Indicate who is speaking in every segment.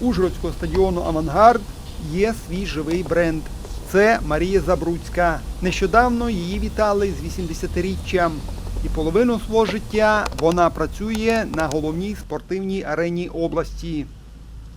Speaker 1: Ужгородського стадіону Авангард є свій живий бренд. Це Марія Забруцька. Нещодавно її вітали з 80-річчям. І половину свого життя вона працює на головній спортивній арені області.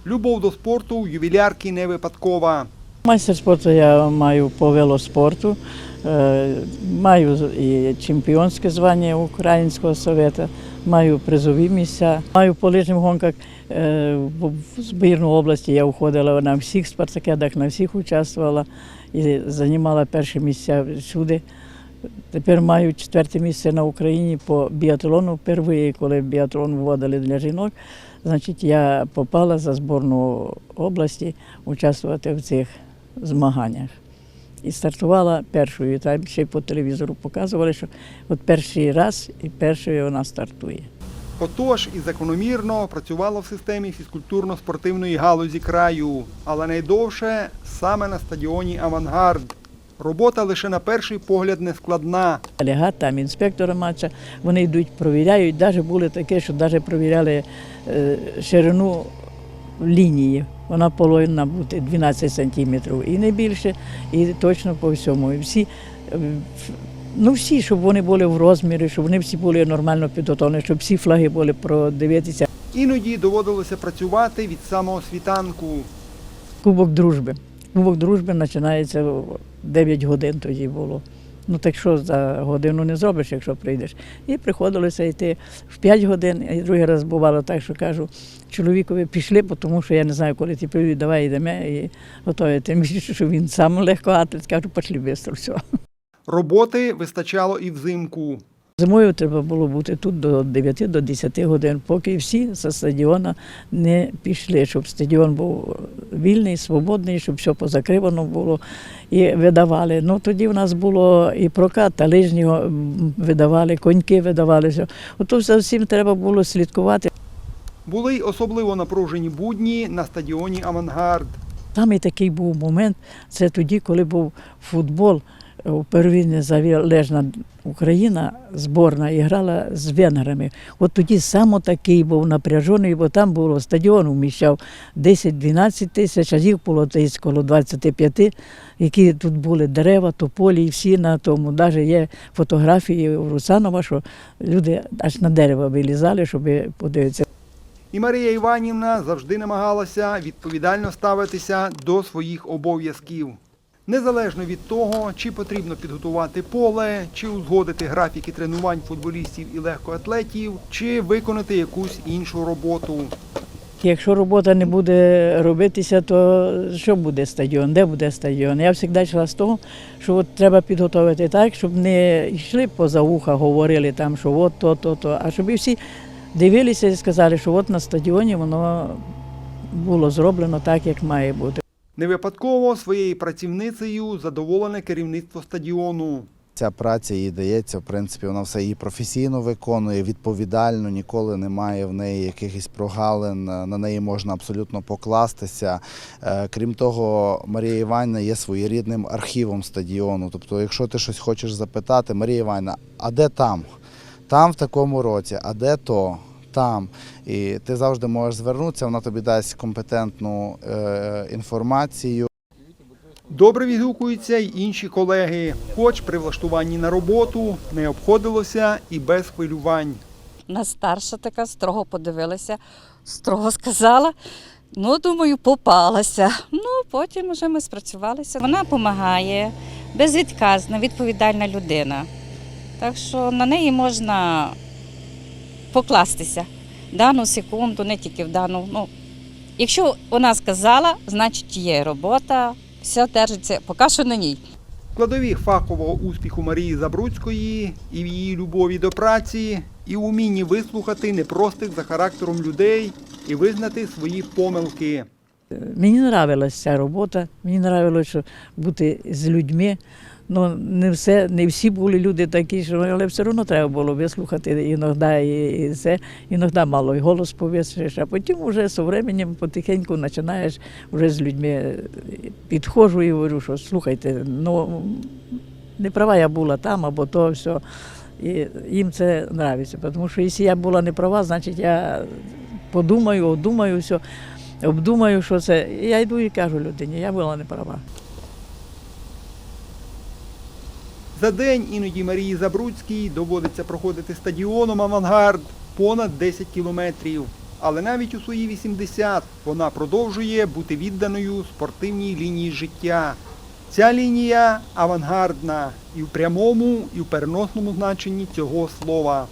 Speaker 1: Любов до спорту ювілярки не випадкова.
Speaker 2: Майстер спорту я маю по велоспорту, е, маю і чемпіонське звання Українського совєту, маю призові місця, маю по лижних гонках е, в в збірну області. Я входила на всіх спартакіадах, на всіх участвувала і займала перші місця всюди. Тепер маю четверте місце на Україні по біатлону. Вперше, коли біатлон вводили для жінок, значить я попала за збірну області участвувати в цих змаганнях. І стартувала першою. Там ще й по телевізору показували, що от перший раз і першою вона стартує.
Speaker 1: Отож і закономірно працювала в системі фізкультурно-спортивної галузі краю, але найдовше саме на стадіоні Авангард. Робота лише на перший погляд не складна.
Speaker 2: Легат, там інспектори матча, вони йдуть, провіряють. Навіть були таке, що навіть провіряли е, ширину лінії. Вона повинна бути 12 сантиметрів і не більше, і точно по всьому. І всі, е, ну всі, щоб вони були в розмірі, щоб вони всі були нормально підготовлені, щоб всі флаги були продивитися.
Speaker 1: Іноді доводилося працювати від самого світанку.
Speaker 2: Кубок дружби. Кубок дружби починається 9 годин тоді було. Ну так що за годину не зробиш, якщо прийдеш. І приходилося йти в 5 годин, і другий раз бувало так, що кажу, чоловікові пішли, тому що я не знаю, коли ти прийдуть, давай йдемо і готові. Тим більше, що він сам легко легкоатлет, кажу, пішли швидко, все.
Speaker 1: Роботи вистачало і взимку.
Speaker 2: Зимою треба було бути тут до 9 до 10 годин, поки всі з стадіону не пішли, щоб стадіон був вільний, свободний, щоб все позакривано було і видавали. Ну тоді в нас було і прокат, та лижнього видавали, коньки видавалися. Ото за всім треба було слідкувати.
Speaker 1: Були й особливо напружені будні на стадіоні Авангард.
Speaker 2: Саме такий був момент, це тоді, коли був футбол. У первинне залежна Україна зборна і грала з венграми. От тоді саме такий був напряжений, бо там було стадіон вміщав 10-12 тисяч, а їх було десь коло 25, які тут були дерева, тополі, і всі на тому. Навіть є фотографії у Русанова, що люди аж на дерево вилізали, щоб подивитися.
Speaker 1: І Марія Іванівна завжди намагалася відповідально ставитися до своїх обов'язків. Незалежно від того, чи потрібно підготувати поле, чи узгодити графіки тренувань футболістів і легкоатлетів, чи виконати якусь іншу роботу.
Speaker 2: Якщо робота не буде робитися, то що буде стадіон? Де буде стадіон? Я завжди йшла з того, що от треба підготувати так, щоб не йшли поза вуха, говорили там, що от то, то, то, а щоб і всі дивилися і сказали, що от на стадіоні воно було зроблено так, як має бути.
Speaker 1: Не випадково своєю працівницею задоволене керівництво стадіону.
Speaker 3: Ця праця їй дається, в принципі, вона все її професійно виконує, відповідально, ніколи немає в неї якихось прогалин, на неї можна абсолютно покластися. Е, Крім того, Марія Іванівна є своєрідним архівом стадіону. Тобто, якщо ти щось хочеш запитати, Марія Іванівна, а де там? Там в такому році, а де то? Там. І ти завжди можеш звернутися, вона тобі дасть компетентну е, інформацію.
Speaker 1: Добре відгукуються й інші колеги, хоч при влаштуванні на роботу не обходилося і без хвилювань.
Speaker 4: На старша така строго подивилася, строго сказала. Ну, думаю, попалася. Ну, потім вже ми спрацювалися. Вона допомагає, безвідказна, відповідальна людина. Так що на неї можна покластися в дану секунду, не тільки в дану. Ну, якщо вона сказала, значить є робота, все держиться поки що на ній.
Speaker 1: Складові фахового успіху Марії Забруцької і в її любові до праці, і умінні вислухати непростих за характером людей і визнати свої помилки.
Speaker 2: Мені нравилася ця робота, мені нравилося бути з людьми. Ну, не, все, не всі були люди такі, що, але все одно треба було вислухати іноді і, і це, іноді мало і голос повісиш, а потім вже з временем потихеньку починаєш вже з людьми підходжу і говорю, що слухайте, ну не права я була там або то все. І їм це подобається, тому що якщо я була не права, значить я подумаю, думаю все. Обдумаю, що це. Я йду і кажу людині, я була не права.
Speaker 1: За день іноді Марії Забруцькій доводиться проходити стадіоном Авангард понад 10 кілометрів. Але навіть у свої 80 вона продовжує бути відданою спортивній лінії життя. Ця лінія авангардна і в прямому, і в переносному значенні цього слова.